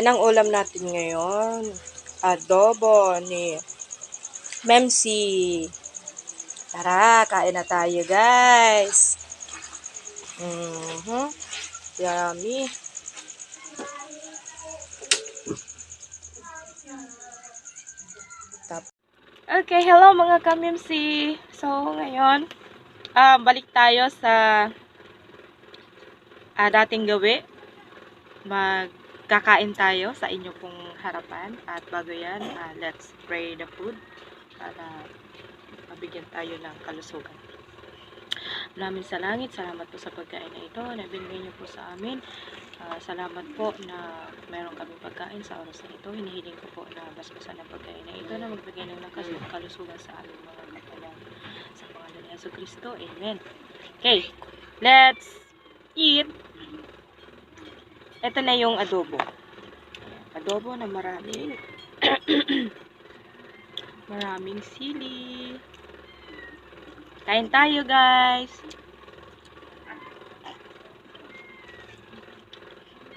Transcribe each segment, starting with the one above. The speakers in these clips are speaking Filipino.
Yan ang ulam natin ngayon. Adobo ni Memsi. Tara, kain na tayo guys. Mhm. Yummy. Tap- Okay, hello mga kamimsi. So, ngayon, ah, balik tayo sa ah, dating gawi. Magkakain tayo sa inyo pong harapan. At bago yan, ah, let's pray the food para mabigyan tayo ng kalusugan. Maraming sa langit, salamat po sa pagkain na ito na binigay niyo po sa amin. Ah, salamat po na meron kami pagkain sa oras na ito. Hinihiling ko po na basbasan ng pagkain na ito na magbigay ng lakas at kalusugan sa aming mga katawan. Sa pangalan ni Yesu Kristo. Amen. Okay, let's eat. Ito na yung adobo. Adobo na maraming maraming sili. Kain tayo, guys.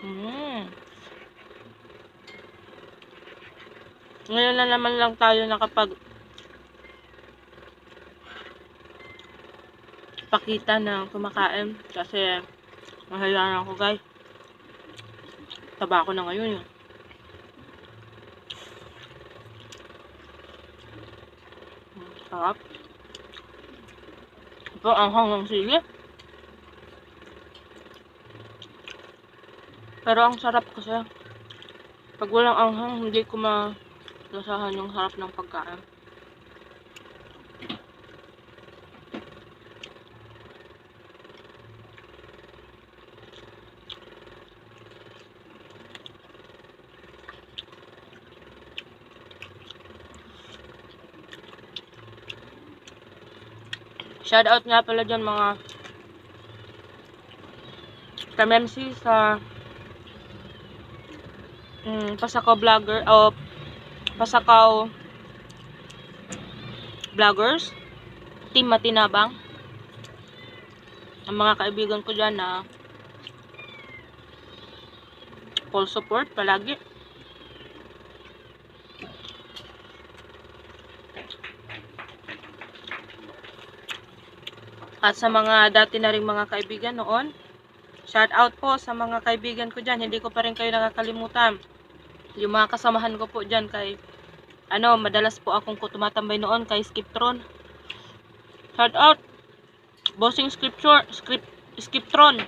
Mm. Ngayon na naman lang tayo nakapag pakita ng kumakain kasi mahayaan ako guys. Taba ko na ngayon eh. Sarap. Ito ang hangang sili. Pero ang sarap kasi. Pag walang anghang, hindi ko malasahan yung sarap ng pagkain. Shout out nga pala dyan mga kamemsi sa mm, Pasakaw vlogger o Pasakaw vloggers Team Matinabang. Ang mga kaibigan ko dyan na full support palagi at sa mga dati na ring mga kaibigan noon Shout out po sa mga kaibigan ko dyan. Hindi ko pa rin kayo nakakalimutan. Yung mga kasamahan ko po dyan kay ano, madalas po akong ko tumatambay noon kay Skiptron. Shout out. Bossing Scripture, Script, Skiptron.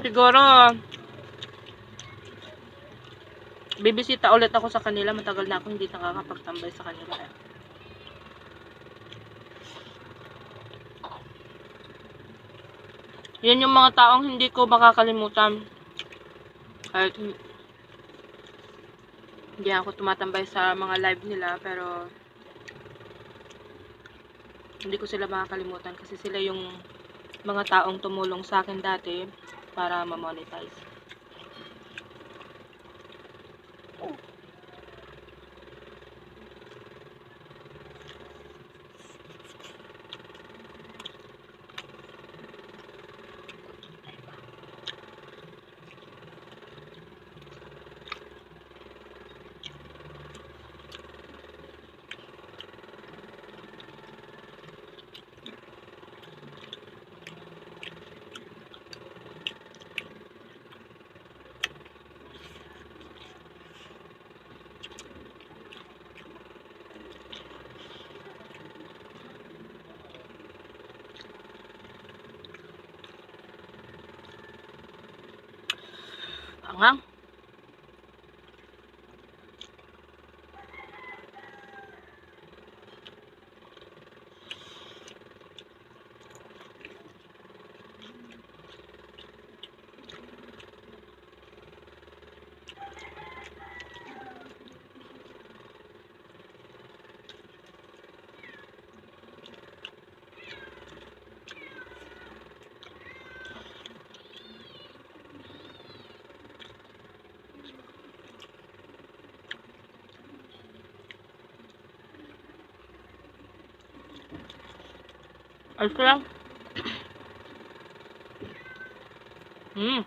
Siguro bibisita ulit ako sa kanila. Matagal na akong hindi nakakapagtambay sa kanila. Yan yung mga taong hindi ko makakalimutan. Kahit hindi ako tumatambay sa mga live nila, pero hindi ko sila makakalimutan kasi sila yung mga taong tumulong sa akin dati para ma-monetize. Anghang. Ayos ko. Hmm.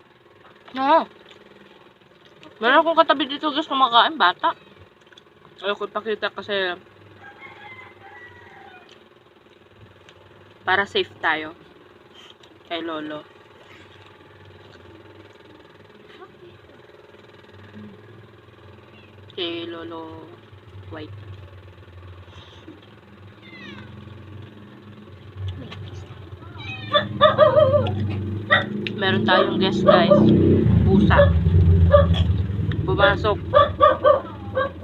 Oo. Meron akong katabi dito guys kumakain, bata. Ayoko ipakita kasi para safe tayo kay Lolo. Kay Lolo White. Meron tayong guest guys. Pusa. Pumasok.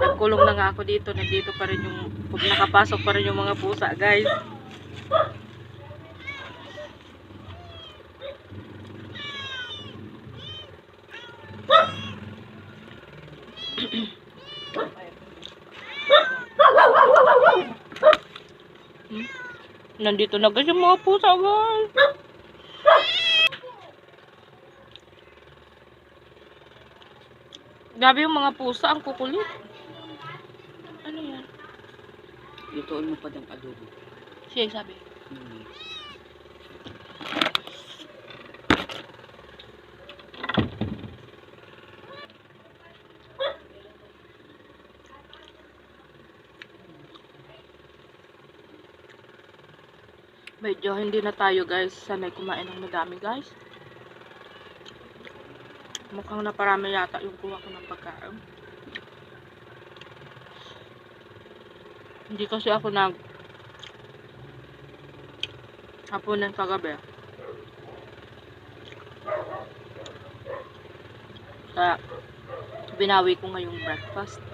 Nagkulong na nga ako dito. Nandito pa rin yung, pag nakapasok pa rin yung mga pusa guys. Hmm? Nandito na guys yung mga pusa guys. Grabe yung mga pusa, ang kukulit. Ano yan? Lutuin mo pa ng adobo. Siya yung sabi. Hmm. Medyo hindi na tayo guys sanay kumain ng madami guys. Mukhang naparami yata yung kuha ko ng pagkain. Hindi kasi ako nag hapunan kagabi. Kaya binawi ko ngayong breakfast.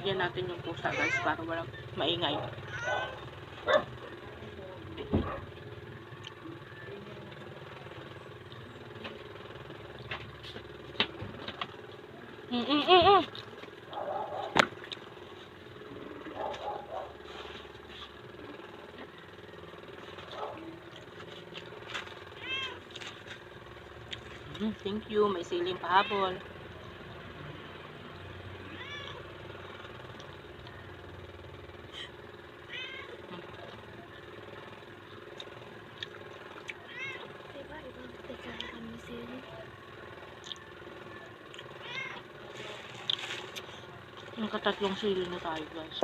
Bigyan natin yung pusa guys para walang maingay. Mm -mm -mm -mm. Mm, Thank you. May siling pahabol. Nakatatlong sili na tayo guys.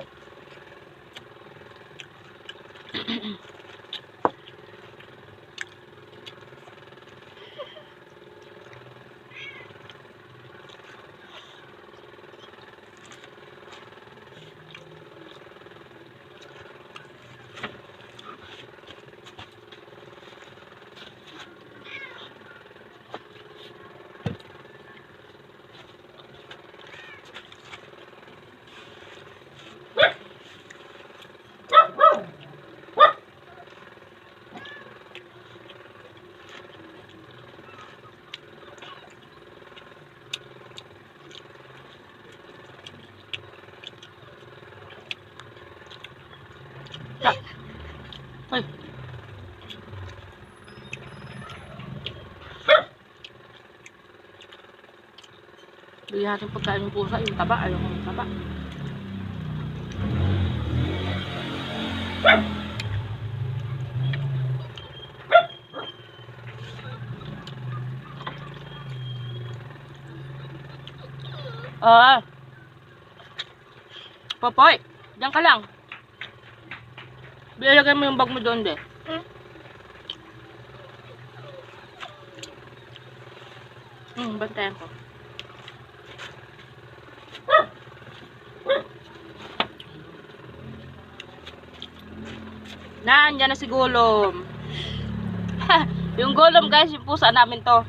Bigyan natin pagkain ng pusa, yung taba, ayaw ko yung taba. Ah. Popoy, diyan ka lang. Bilagay mo yung bag mo doon, de. Hmm, bantayan ko. Nandiyan na si Gulom. yung Gulom guys, yung pusa namin to.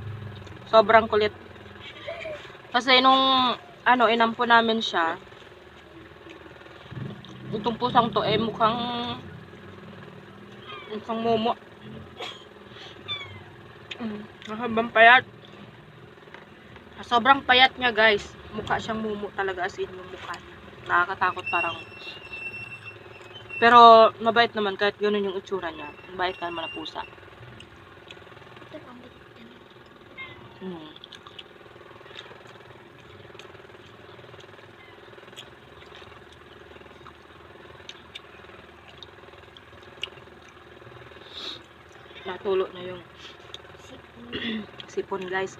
Sobrang kulit. Kasi nung ano, inampo namin siya. Itong pusang to eh mukhang mukhang momo. Mm, mahabang payat. Sobrang payat niya, guys. Mukha siyang mumu talaga as in yung mukha niya. Nakakatakot parang. Pero, mabait naman kahit ganun yung itsura niya. Mabait naman na pusa. Ito ang bitin. Mm. Natulo na yung Sipon. guys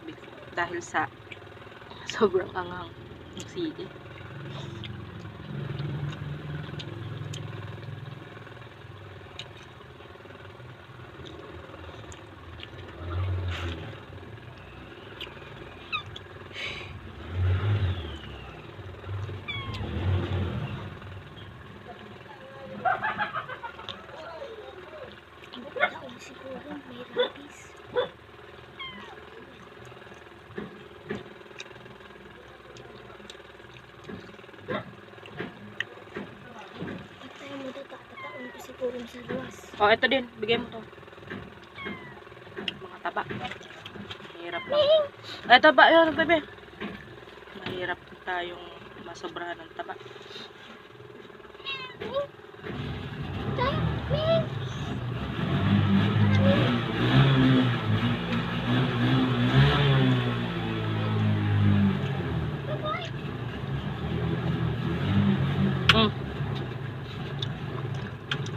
dahil sa sobrang angang ng sili. Sa luwas. Oh, ito din. Bigay mo to. Mga taba. Mahirap lang. Ay, taba. Yan, bebe. Mahirap tayong masobrahan ng taba.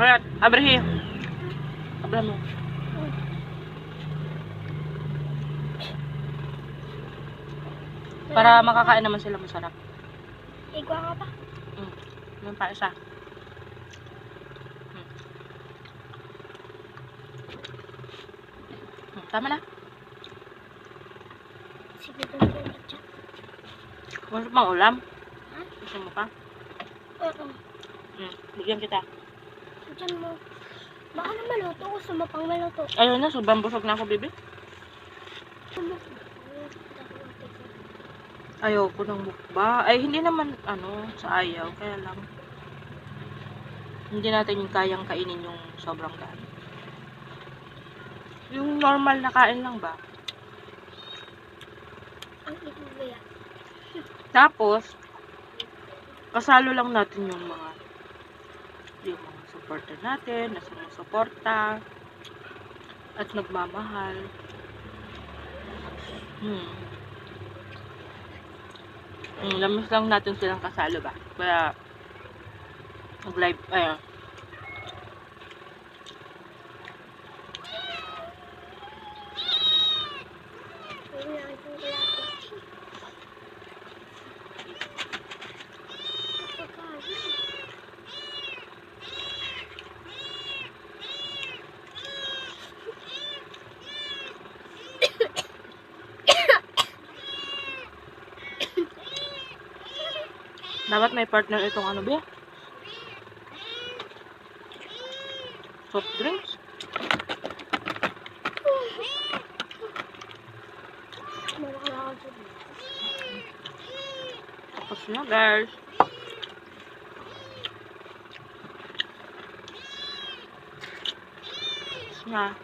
Mm. Alright, abrihi. Abra mo. Para makakain naman sila masarap. Igwa ka pa? Yung pa isa. Hmm. Hmm, Tama na. Sige, doon ko dyan. Gusto pang ulam? Ha? Gusto mo pa? Oo. Hmm. Bigyan kita. Diyan mo. Baka na maluto. Gusto mo pang maluto. Ayun na, sobrang busog na ako, mo. Ayaw ko ng mukba. Ay, hindi naman, ano, sa ayaw. Kaya lang, hindi natin yung kayang kainin yung sobrang dami. Yung normal na kain lang ba? Ang ibubaya. Tapos, kasalo lang natin yung mga yung mga supporter natin, na sumusuporta at nagmamahal. Hmm. Hmm, lamis lang natin silang kasalo ba? Kaya, mag-live, ayun. Dapat may partner itong ano ba? Soft drinks? Tapos na guys. Na.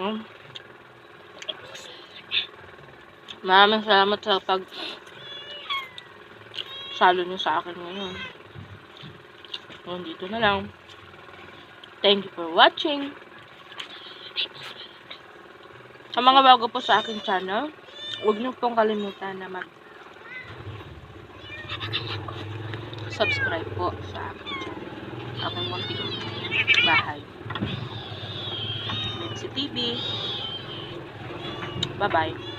um, maraming salamat sa pag salo niyo sa akin ngayon. Ngayon dito na lang. Thank you for watching. Sa mga bago po sa aking channel, huwag niyo pong kalimutan na mag subscribe po sa aking channel. Aking munting bahay. Nancy TV. Bye-bye.